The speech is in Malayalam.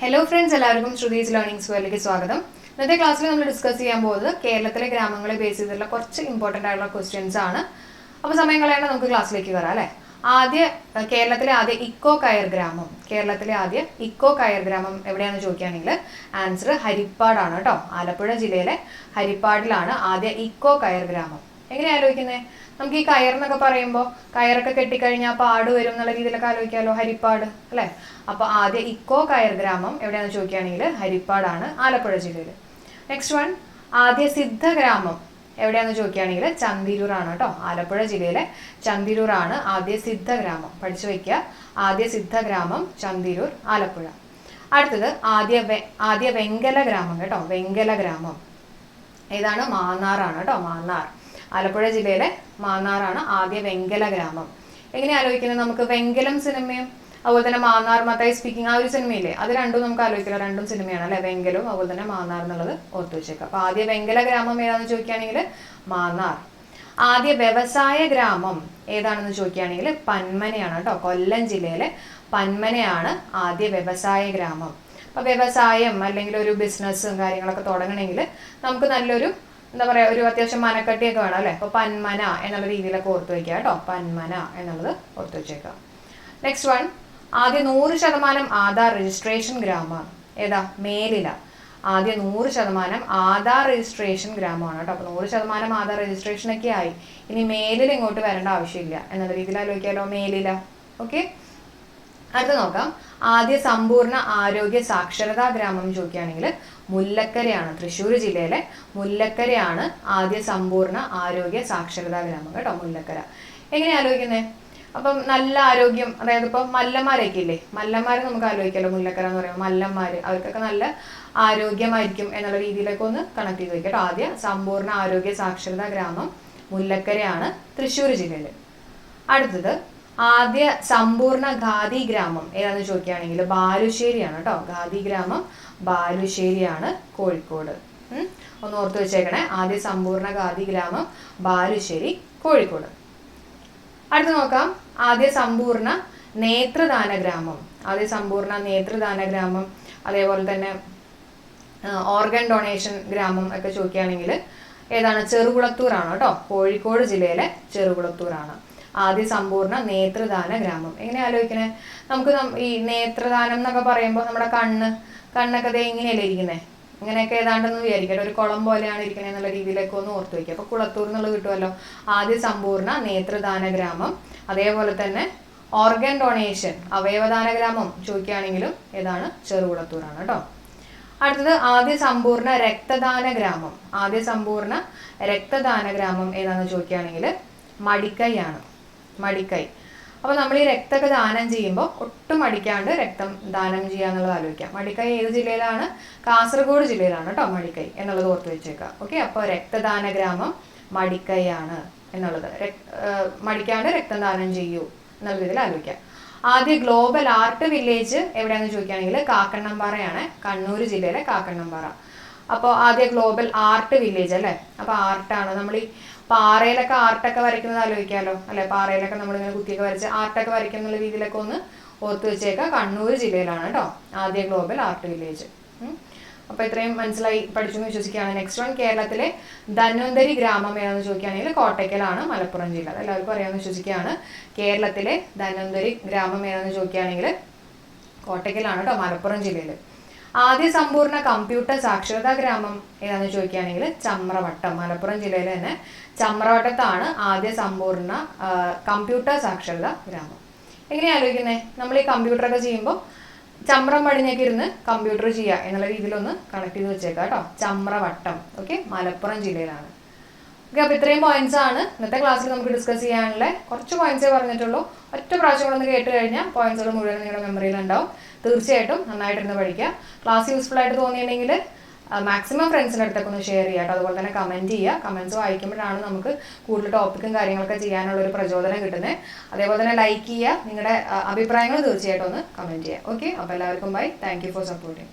ഹലോ ഫ്രണ്ട്സ് എല്ലാവർക്കും ശ്രുതീസ് ലേണിംഗ് സ്ക്വയറിലേക്ക് സ്വാഗതം. ഇന്നത്തെ ക്ലാസ്സിൽ നമ്മൾ ഡിസ്കസ് ചെയ്യാൻ പോകുന്നത് കേരളത്തിലെ ഗ്രാമങ്ങളെ ബേസ് ചെയ്തിട്ടുള്ള കുറച്ച് ഇമ്പോർട്ടന്റ് ആയിട്ടുള്ള ക്വസ്റ്റ്യൻസ് ആണ്. അപ്പോൾ സമയം കളയാണ്ട് നമുക്ക് ക്ലാസ്സിലേക്ക് കയറാം അല്ലേ? ആദ്യ കേരളത്തിലെ ആദ്യ ഇക്കോ കയർ ഗ്രാമം. കേരളത്തിലെ ആദ്യ ഇക്കോ കയർ ഗ്രാമം എവിടെയാണെന്ന് ചോദിക്കുകയാണെങ്കിൽ ആൻസർ ഹരിപ്പാടാണ് കേട്ടോ. ആലപ്പുഴ ജില്ലയിലെ ഹരിപ്പാടിലാണ് ആദ്യ ഇക്കോ കയർ ഗ്രാമം. എങ്ങനെ ആലോചിക്കുന്നത് നമുക്ക് ഈ കയർ എന്നൊക്കെ പറയുമ്പോൾ കയറൊക്കെ കെട്ടിക്കഴിഞ്ഞാൽ പാട് വരും എന്നുള്ള രീതിയിലൊക്കെ ആലോചിക്കാമല്ലോ ഹരിപ്പാട് അല്ലേ? അപ്പോൾ ആദ്യ ഇക്കോ കയർ ഗ്രാമം എവിടെയാണെന്ന് ചോദിക്കുകയാണെങ്കിൽ ഹരിപ്പാടാണ് ആലപ്പുഴ ജില്ലയിൽ നെക്സ്റ്റ് വൺ ആദ്യ സിദ്ധ ഗ്രാമം എവിടെയാണെന്ന് ചോദിക്കുകയാണെങ്കിൽ ചന്തിരൂറാണ് കേട്ടോ ആലപ്പുഴ ജില്ലയിലെ ചന്തിരൂറാണ് ആദ്യ സിദ്ധ ഗ്രാമം. പഠിച്ചു വയ്ക്കുക ആദ്യ സിദ്ധ ഗ്രാമം ചന്തിരൂർ ആലപ്പുഴ. അടുത്തത് ആദ്യ ആദ്യ വെങ്കല ഗ്രാമം കേട്ടോ വെങ്കല ഗ്രാമം. ഏതാണ്? മാന്നാറാണ് കേട്ടോ മാന്നാർ. ആലപ്പുഴ ജില്ലയിലെ മാന്നാറാണ് ആദ്യ വെങ്കല ഗ്രാമം. എങ്ങനെ ആലോചിക്കുന്നത്? നമുക്ക് വെങ്കലം സിനിമയും അതുപോലെ തന്നെ മാന്നാർ മത്തായി സ്പീക്കിംഗ് ആ ഒരു സിനിമയില്ലേ? അത് രണ്ടും നമുക്ക് ആലോചിക്കില്ല രണ്ടും സിനിമയാണ് അല്ലെ? വെങ്കലും അതുപോലെ തന്നെ മാന്നാർ എന്നുള്ളത് ഓർത്തു വെച്ചേക്കാം അപ്പൊ ആദ്യ വെങ്കല ഗ്രാമം ഏതാണെന്ന് ചോദിക്കുകയാണെങ്കിൽ മാന്നാർ. ആദ്യ വ്യവസായ ഗ്രാമം ഏതാണെന്ന് ചോദിക്കുകയാണെങ്കിൽ പന്മനയാണ് കേട്ടോ. കൊല്ലം ജില്ലയിലെ പന്മനയാണ് ആദ്യ വ്യവസായ ഗ്രാമം. അപ്പൊ വ്യവസായം അല്ലെങ്കിൽ ഒരു ബിസിനസ്സും കാര്യങ്ങളൊക്കെ തുടങ്ങണമെങ്കിൽ നമുക്ക് നല്ലൊരു എന്താ പറയാ ഒരു അത്യാവശ്യം മനക്കട്ടിയൊക്കെ വേണം അല്ലെ? അപ്പോൾ പന്മന എന്നുള്ള രീതിയിലൊക്കെ ഓർത്ത് വെക്കുക കേട്ടോ. പന്മന എന്നുള്ളത് ഓർത്ത് വെച്ചേക്കാം നെക്സ്റ്റ് വൺ ആദ്യ നൂറ് ശതമാനം ആധാർ രജിസ്ട്രേഷൻ ഗ്രാമമാണ് ഏതാ? മേലില. ആദ്യ നൂറ് ശതമാനം ആധാർ രജിസ്ട്രേഷൻ ഗ്രാമമാണ് കേട്ടോ. അപ്പോൾ നൂറ് ശതമാനം ആധാർ രജിസ്ട്രേഷൻ ഒക്കെ ആയി. ഇനി മേലിൽ ഇങ്ങോട്ട് വരേണ്ട ആവശ്യമില്ല. എന്നുള്ള രീതിയിൽ ആലോചിക്കാലോ? മേലില. ഓക്കെ അടുത്ത നോക്കാം. ആദ്യ സമ്പൂർണ ആരോഗ്യ സാക്ഷരതാ ഗ്രാമം ചോദിക്കുകയാണെങ്കിൽ മുല്ലക്കരയാണ് തൃശ്ശൂർ ജില്ലയിലെ മുല്ലക്കരയാണ് ആദ്യ സമ്പൂർണ ആരോഗ്യ സാക്ഷരതാ ഗ്രാമം കേട്ടോ മുല്ലക്കര. എങ്ങനെ ആലോചിക്കുന്നത് അപ്പം നല്ല ആരോഗ്യം അതായത് ഇപ്പം മല്ലന്മാരൊക്കെ ഇല്ലേ മല്ലന്മാരെ നമുക്ക് ആലോചിക്കാമല്ലോ മുല്ലക്കര എന്ന് പറയുമ്പോൾ മല്ലന്മാര്. അവർക്കൊക്കെ നല്ല ആരോഗ്യമായിരിക്കും എന്നുള്ള രീതിയിലൊക്കെ ഒന്ന് കണക്ട് ചെയ്ത് വയ്ക്കാം ആദ്യ സമ്പൂർണ ആരോഗ്യ സാക്ഷരതാ ഗ്രാമം മുല്ലക്കരയാണ് തൃശ്ശൂർ ജില്ലയിൽ അടുത്തത് ആദ്യ സമ്പൂർണ ഖാദി ഗ്രാമം ഏതാന്ന് ചോദിക്കുകയാണെങ്കിൽ ബാലുശ്ശേരിയാണ് കേട്ടോ ഖാദി ഗ്രാമം ബാലുശ്ശേരിയാണ് കോഴിക്കോട്. ഒന്ന് ഓർത്ത് വെച്ചേക്കണേ. ആദ്യ സമ്പൂർണ ഖാദി ഗ്രാമം ബാലുശ്ശേരി കോഴിക്കോട്. അടുത്ത് നോക്കാം. ആദ്യ സമ്പൂർണ നേത്രദാന ഗ്രാമം. ആദ്യ സമ്പൂർണ നേത്രദാന ഗ്രാമം അതേപോലെ തന്നെ ഓർഗൻ ഡൊണേഷൻ ഗ്രാമം ഒക്കെ ചോദിക്കുകയാണെങ്കിൽ ഏതാണ്? ചെറുകുളത്തൂറാണ് കേട്ടോ കോഴിക്കോട് ജില്ലയിലെ ചെറുകുളത്തൂറാണ് ആദ്യ സമ്പൂർണ നേത്രദാന ഗ്രാമം. എങ്ങനെ ആലോചിക്കണേ? നമുക്ക് ഈ നേത്രദാനം എന്നൊക്കെ പറയുമ്പോൾ നമ്മുടെ കണ്ണ് കണ്ണൊക്കെ ദേ ഇങ്ങനെയല്ലേ ഇരിക്കുന്നത് ഇങ്ങനെയൊക്കെ ഏതാണ്ടെന്ന് വിചാരിക്കട്ടെ. ഒരു കുളം പോലെയാണ് ഇരിക്കണേ എന്നുള്ള രീതിയിലൊക്കെ ഒന്ന് ഓർത്ത് വയ്ക്കുക. അപ്പോൾ കുളത്തൂർ എന്നുള്ളത് കിട്ടുമല്ലോ? ആദ്യ സമ്പൂർണ നേത്രദാന ഗ്രാമം. അതേപോലെ തന്നെ ഓർഗൻ ഡൊണേഷൻ അവയവദാന ഗ്രാമം ചോദിക്കുകയാണെങ്കിലും ഏതാണ്? ചെറുകുളത്തൂരാണ് കേട്ടോ. അടുത്തത് ആദ്യ സമ്പൂർണ രക്തദാന ഗ്രാമം. ആദ്യ സമ്പൂർണ രക്തദാന ഗ്രാമം ഏതാണെന്ന് ചോദിക്കുകയാണെങ്കിൽ മടിക്കൈയാണ്. മടിക്കൈ. അപ്പോൾ നമ്മൾ ഈ രക്തമൊക്കെ ദാനം ചെയ്യുമ്പോൾ ഒട്ടും മടിക്കാണ്ട് രക്തം ദാനം ചെയ്യുക എന്നുള്ളത് ആലോചിക്കാം. മടിക്കൈ ഏത് ജില്ലയിലാണ്? കാസർഗോഡ് ജില്ലയിലാണ് കേട്ടോ മടിക്കൈ എന്നുള്ളത് ഓർത്ത് വെച്ചേക്കാം. ഓക്കെ? അപ്പോൾ രക്തദാന ഗ്രാമം മടിക്കൈയാണ് എന്നുള്ളത്. മടിക്കാണ്ട് രക്തം ദാനം ചെയ്യൂ എന്നുള്ള രീതിയിൽ ആലോചിക്കാം. ആദ്യ ഗ്ലോബൽ ആർട്ട് വില്ലേജ് എവിടെയാണെന്ന് ചോദിക്കുകയാണെങ്കിൽ കാക്കണ്ണംപാറയാണ് കണ്ണൂർ ജില്ലയിലെ കാക്കണ്ണംപാറ അപ്പോൾ ആദ്യ ഗ്ലോബൽ ആർട്ട് വില്ലേജ് അല്ലേ? അപ്പോൾ ആർട്ടാണ്. നമ്മൾ ഈ പാറയിലൊക്കെ ആർട്ടൊക്കെ വരയ്ക്കുന്നത് ആലോചിക്കാമല്ലോ അല്ലെ? പാറയിലൊക്കെ നമ്മളിങ്ങനെ കുത്തിയൊക്കെ വരച്ച് ആർട്ടൊക്കെ വരയ്ക്കും എന്നുള്ള രീതിയിലൊക്കെ ഒന്ന് ഓർത്ത് വെച്ചേക്കാം. കണ്ണൂർ ജില്ലയിലാണ് കേട്ടോ. ആദ്യ ഗ്ലോബൽ ആർട്ട് വില്ലേജ്. അപ്പൊ ഇത്രയും മനസ്സിലായി പഠിച്ചു എന്ന് വിശ്വസിക്കുകയാണ്. നെക്സ്റ്റ് വൺ കേരളത്തിലെ ധന്വന്തരി ഗ്രാമം ഏതാണെന്ന് ചോദിക്കുകയാണെങ്കിൽ കോട്ടയ്ക്കലാണ് മലപ്പുറം ജില്ല. എല്ലാവർക്കും അറിയാമെന്ന് വിശ്വസിക്കുകയാണ്. കേരളത്തിലെ ധന്വന്തരി ഗ്രാമം ഏതാണെന്ന് ചോദിക്കുകയാണെങ്കിൽ കോട്ടയ്ക്കലാണ് കേട്ടോ മലപ്പുറം ജില്ലയിൽ ആദ്യ സമ്പൂർണ കമ്പ്യൂട്ടർ സാക്ഷരതാ ഗ്രാമം ഏതാണെന്ന് ചോദിക്കുകയാണെങ്കിൽ ചമ്രവട്ടം മലപ്പുറം ജില്ലയിൽ തന്നെ ചമ്രവട്ടത്താണ് ആദ്യ സമ്പൂർണ കമ്പ്യൂട്ടർ സാക്ഷരതാ ഗ്രാമം. എങ്ങനെയാണ് ആലോചിക്കുന്നത് നമ്മൾ ഈ കമ്പ്യൂട്ടറൊക്കെ ചെയ്യുമ്പോൾ ചമ്രം പടിഞ്ഞൊക്കെ ഇരുന്ന് കമ്പ്യൂട്ടർ ചെയ്യുക എന്നുള്ള രീതിയിലൊന്ന് കണക്ട് ചെയ്ത് വെച്ചേക്കാം കേട്ടോ. ചമ്രവട്ടം ഓക്കെ മലപ്പുറം ജില്ലയിലാണ്. ഓക്കെ അപ്പോൾ ഇത്രയും പോയിന്റ്സ് ആണ് ഇന്നത്തെ ക്ലാസ്സിൽ നമുക്ക് ഡിസ്കസ് ചെയ്യാനുള്ള കുറച്ച് പോയിന്റ്സേ പറഞ്ഞിട്ടുള്ളൂ. ഒറ്റ പ്രാവശ്യം കൂടെ ഒന്ന് കേട്ട് കഴിഞ്ഞാൽ പോയിന്റ്സുകൾ മുഴുവൻ നിങ്ങളുടെ മെമ്മറിയിൽ ഉണ്ടാവും. തീർച്ചയായിട്ടും നന്നായിട്ടിരുന്ന് പഠിക്കുക ക്ലാസ് യൂസ്ഫുൾ ആയിട്ട് തോന്നിയിട്ടുണ്ടെങ്കിൽ മാക്സിമം ഫ്രണ്ട്സിന്റെ അടുത്തൊക്കെ ഒന്ന് ഷെയർ കേട്ടോ. അതുപോലെ തന്നെ കമന്റ് ചെയ്യുക. കമന്റ്സ് വായിക്കുമ്പോഴാണ് നമുക്ക് കൂടുതൽ ടോപ്പിക്കും കാര്യങ്ങളൊക്കെ ചെയ്യാനുള്ള ഒരു പ്രചോദനം കിട്ടുന്നത്. അതേപോലെ തന്നെ ലൈക്ക് ചെയ്യുക. നിങ്ങളുടെ അഭിപ്രായങ്ങൾ തീർച്ചയായിട്ടും ഒന്ന് കമന്റ് ചെയ്യുക. ഓക്കെ അപ്പോൾ എല്ലാവർക്കും ബൈ താങ്ക് ഫോർ സപ്പോർട്ടിങ്